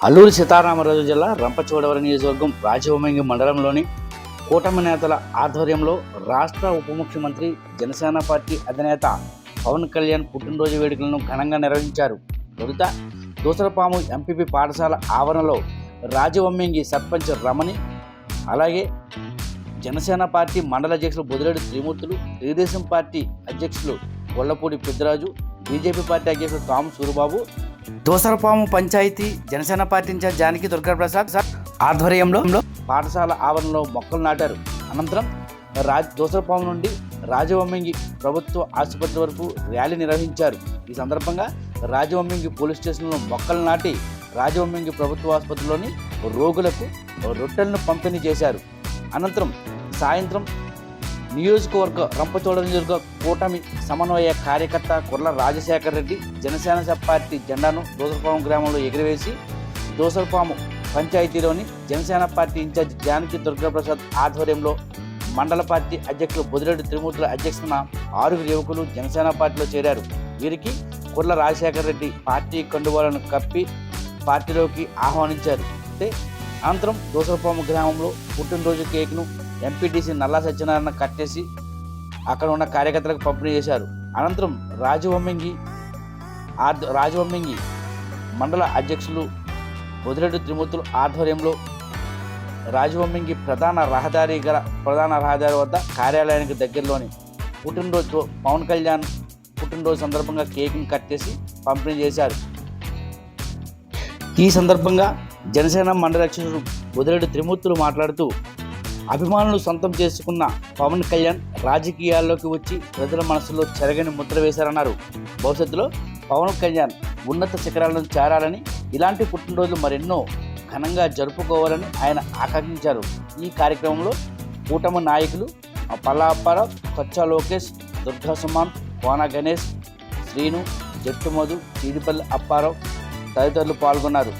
అల్లూరి సీతారామరాజు జిల్లా రంపచోడవరం నియోజకవర్గం రాజవమంగి మండలంలోని కూటమి నేతల ఆధ్వర్యంలో రాష్ట్ర ఉప ముఖ్యమంత్రి జనసేన పార్టీ అధినేత పవన్ కళ్యాణ్ పుట్టినరోజు వేడుకలను ఘనంగా నిర్వహించారు. తొలుత దూసరపాము ఎంపీపీ పాఠశాల ఆవరణలో రాజవమ్మింగి సర్పంచ్ రమణి అలాగే జనసేన పార్టీ మండల అధ్యక్షులు బుదిరెడ్డి త్రిమూర్తులు తెలుగుదేశం పార్టీ అధ్యక్షులు గొల్లపూడి పెద్దరాజు బీజేపీ పార్టీ అధ్యక్షులు తాము Suribabu Dosarapamu panchayat Janasena party incharge Janaki Durgaprasad sir ఆధ్వర్యంలో పాఠశాల ఆవరణలో మొక్కలు నాటారు. అనంతరం రాజ్ దోసరపాము నుండి రాజవమ్మింగి ప్రభుత్వ ఆసుపత్రి వరకు ర్యాలీ నిర్వహించారు. ఈ సందర్భంగా రాజవమ్మింగి పోలీస్ స్టేషన్లో మొక్కలు నాటి రాజవమ్మింగి ప్రభుత్వ ఆసుపత్రిలోని రోగులకు రొట్టెలను పంపిణీ చేశారు. అనంతరం సాయంత్రం నియోజకవర్గ రంపచోడవరం నియోజక కూటమి సమన్వయ కార్యకర్త కుర్ల రాజశేఖర్ రెడ్డి జనసేన పార్టీ జెండాను దోసరపాము గ్రామంలో ఎగిరివేసి Dosarapamu పంచాయతీలోని Janasena party in charge Janaki Durgaprasad ఆధ్వర్యంలో మండల పార్టీ అధ్యక్షులు బుదిరెడ్డి త్రిమూర్తుల అధ్యక్షతన ఆరుగురు యువకులు జనసేన పార్టీలో చేరారు. వీరికి కుర్ల రాజశేఖర్ రెడ్డి పార్టీ కండువాలను కప్పి పార్టీలోకి ఆహ్వానించారు. అయితే అనంతరం దోసరపాము గ్రామంలో పుట్టినరోజు కేక్ను ఎంపీటీసీ నల్లా సత్యనారాయణ కట్టేసి అక్కడ ఉన్న కార్యకర్తలకు పంపిణీ చేశారు. అనంతరం రాజవమ్మింగి రాజవమ్మింగి మండల అధ్యక్షులు వదిరెడ్డి త్రిమూర్తులు ఆధ్వర్యంలో రాజవమ్మింగి ప్రధాన రహదారి గల ప్రధాన రహదారి వద్ద కార్యాలయానికి దగ్గరలోని పుట్టినరోజు పవన్ కళ్యాణ్ పుట్టినరోజు సందర్భంగా కేక్ని కట్టేసి పంపిణీ చేశారు. ఈ సందర్భంగా జనసేన మండల అధ్యక్షుడు బుదిరెడ్డి త్రిమూర్తులు మాట్లాడుతూ అభిమానులు సొంతం చేసుకున్న పవన్ కళ్యాణ్ రాజకీయాల్లోకి వచ్చి ప్రజల మనసులో చెరగని ముద్ర వేశారన్నారు. భవిష్యత్తులో పవన్ కళ్యాణ్ ఉన్నత శిఖరాలను చేరాలని ఇలాంటి పుట్టినరోజులు మరెన్నో ఘనంగా జరుపుకోవాలని ఆయన ఆకాంక్షించారు. ఈ కార్యక్రమంలో కూటమి నాయకులు పల్లా అప్పారావు కొచ్చా లోకేష్ దుర్గా సుమాన్ కోన గణేష్ శ్రీను జట్టు మధు చీడిపల్లి అప్పారావు తదితరులు పాల్గొన్నారు.